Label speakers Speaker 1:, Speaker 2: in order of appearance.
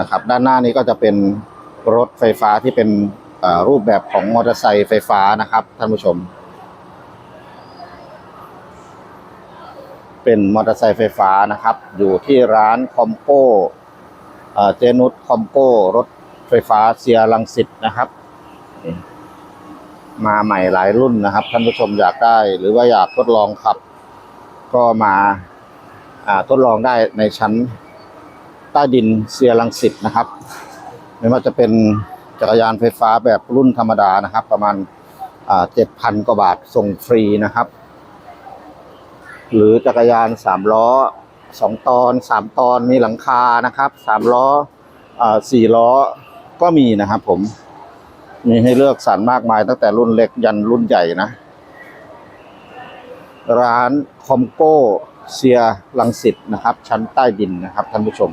Speaker 1: นะครับด้านหน้านี้ก็จะเป็นรถไฟฟ้าที่เป็นรูปแบบของมอเตอร์ไซค์ไฟฟ้านะครับท่านผู้ชม เป็นมอเตอร์ไซค์ไฟฟ้านะครับ อยู่ที่ร้านคอมโก้เจนุสคอมโก้รถไฟฟ้าเซียรังสิตนะครับมาใหม่หลายรุ่นนะครับ ท่านผู้ชมอยากได้หรือว่าอยากทดลองขับ ก็มาทดลองได้ในชั้น ใต้ดินเซียรังสิตนะครับ ไม่ว่าจะเป็นจักรยานไฟฟ้าแบบรุ่นธรรมดานะครับ ประมาณเจ็ดพันกว่าบาทส่งฟรีนะครับ หรือจักรยานสามล้อสองตอนสามตอนมีหลังคานะครับสามล้อสี่ล้อก็มีนะครับผม มีให้เลือกสรรมากมายตั้งแต่รุ่นเล็กยันรุ่นใหญ่นะ ร้านคอมโก้เซียลังสิตนะครับ ชั้นใต้ดินนะครับท่านผู้ชม